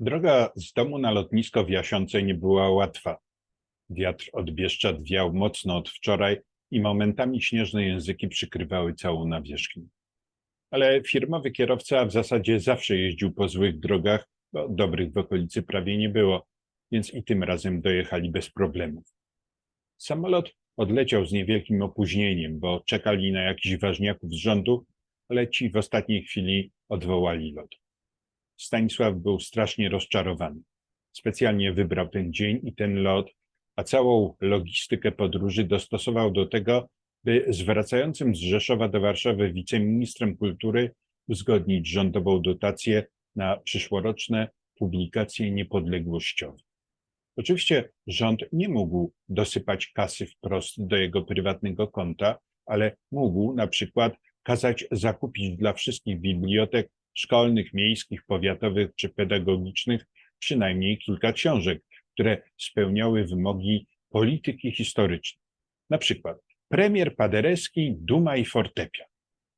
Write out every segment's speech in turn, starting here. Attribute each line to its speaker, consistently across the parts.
Speaker 1: Droga z domu na lotnisko w Jasiące nie była łatwa. Wiatr od Bieszczad wiał mocno od wczoraj i momentami śnieżne języki przykrywały całą nawierzchnię. Ale firmowy kierowca w zasadzie zawsze jeździł po złych drogach, bo dobrych w okolicy prawie nie było, więc i tym razem dojechali bez problemów. Samolot odleciał z niewielkim opóźnieniem, bo czekali na jakichś ważniaków z rządu, ale ci w ostatniej chwili odwołali lot. Stanisław był strasznie rozczarowany. Specjalnie wybrał ten dzień i ten lot, a całą logistykę podróży dostosował do tego, by z wracającym z Rzeszowa do Warszawy wiceministrem kultury uzgodnić rządową dotację na przyszłoroczne publikacje niepodległościowe. Oczywiście rząd nie mógł dosypać kasy wprost do jego prywatnego konta, ale mógł na przykład kazać zakupić dla wszystkich bibliotek szkolnych, miejskich, powiatowych czy pedagogicznych przynajmniej kilka książek, które spełniały wymogi polityki historycznej. Na przykład premier Paderewski, Duma i fortepian,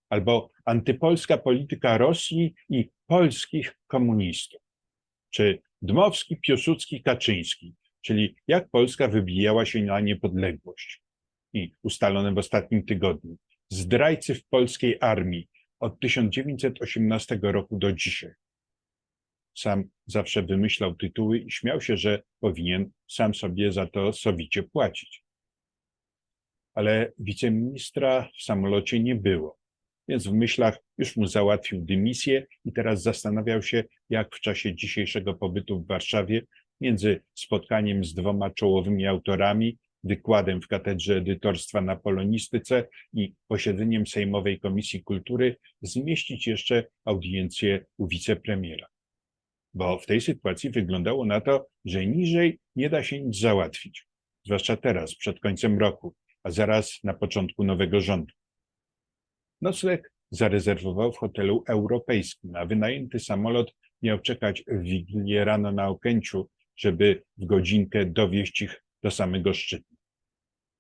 Speaker 1: albo antypolska polityka Rosji i polskich komunistów, czy Dmowski, Piłsudski, Kaczyński, czyli jak Polska wybijała się na niepodległość. I ustalone w ostatnim tygodniu, zdrajcy w polskiej armii od 1918 roku do dzisiaj. Sam zawsze wymyślał tytuły i śmiał się, że powinien sam sobie za to sowicie płacić. Ale wiceministra w samolocie nie było, więc w myślach już mu załatwił dymisję i teraz zastanawiał się, jak w czasie dzisiejszego pobytu w Warszawie między spotkaniem z dwoma czołowymi autorami, wykładem w Katedrze Edytorstwa na Polonistyce i posiedzeniem Sejmowej Komisji Kultury zmieścić jeszcze audiencję u wicepremiera. Bo w tej sytuacji wyglądało na to, że niżej nie da się nic załatwić, zwłaszcza teraz, przed końcem roku, a zaraz na początku nowego rządu. Nocleg zarezerwował w hotelu europejskim, a wynajęty samolot miał czekać w Wigilię rano na Okęciu, żeby w godzinkę dowieźć ich do samego szczytu.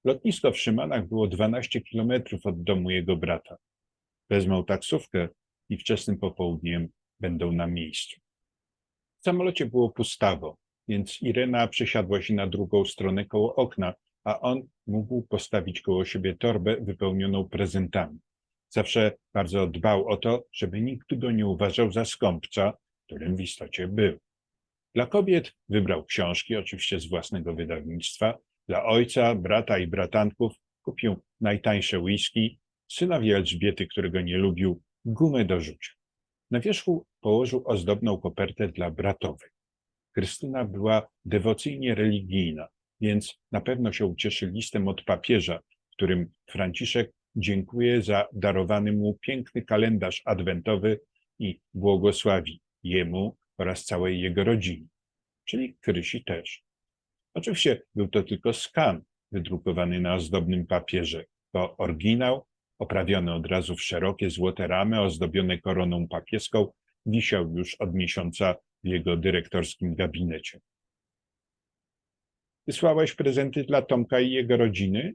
Speaker 1: Lotnisko w Szymanach było 12 kilometrów od domu jego brata. Wezmą taksówkę i wczesnym popołudniem będą na miejscu. W samolocie było pustawo, więc Irena przesiadła się na drugą stronę koło okna, a on mógł postawić koło siebie torbę wypełnioną prezentami. Zawsze bardzo dbał o to, żeby nikt go nie uważał za skąpca, którym w istocie był. Dla kobiet wybrał książki, oczywiście z własnego wydawnictwa. Dla ojca, brata i bratanków kupił najtańsze whisky, synowi Elżbiety, którego nie lubił, gumę do rzucia. Na wierzchu położył ozdobną kopertę dla bratowej. Krystyna była dewocyjnie religijna, więc na pewno się ucieszy listem od papieża, w którym Franciszek dziękuję za darowany mu piękny kalendarz adwentowy i błogosławi jemu oraz całej jego rodzinie, czyli Krysi też. Oczywiście był to tylko skan wydrukowany na ozdobnym papierze, bo oryginał, oprawiony od razu w szerokie złote ramy, ozdobione koroną papieską, wisiał już od miesiąca w jego dyrektorskim gabinecie. Wysłałeś prezenty dla Tomka i jego rodziny?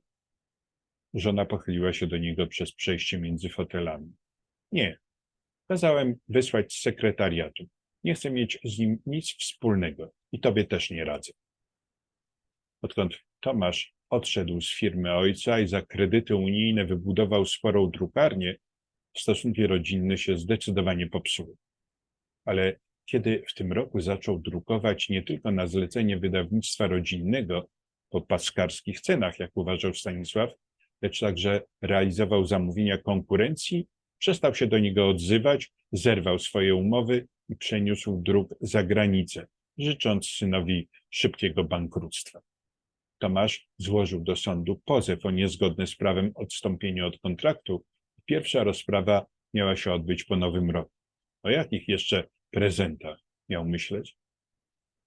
Speaker 1: Żona pochyliła się do niego przez przejście między fotelami. Nie. Kazałem wysłać z sekretariatu. Nie chcę mieć z nim nic wspólnego i tobie też nie radzę. Odkąd Tomasz odszedł z firmy ojca i za kredyty unijne wybudował sporą drukarnię, stosunki rodzinne się zdecydowanie popsuły. Ale kiedy w tym roku zaczął drukować nie tylko na zlecenie wydawnictwa rodzinnego po paskarskich cenach, jak uważał Stanisław, lecz także realizował zamówienia konkurencji, przestał się do niego odzywać, zerwał swoje umowy i przeniósł druk za granicę, życząc synowi szybkiego bankructwa. Tomasz złożył do sądu pozew o niezgodne z prawem odstąpienie od kontraktu. Pierwsza rozprawa miała się odbyć po nowym roku. O jakich jeszcze prezentach miał myśleć?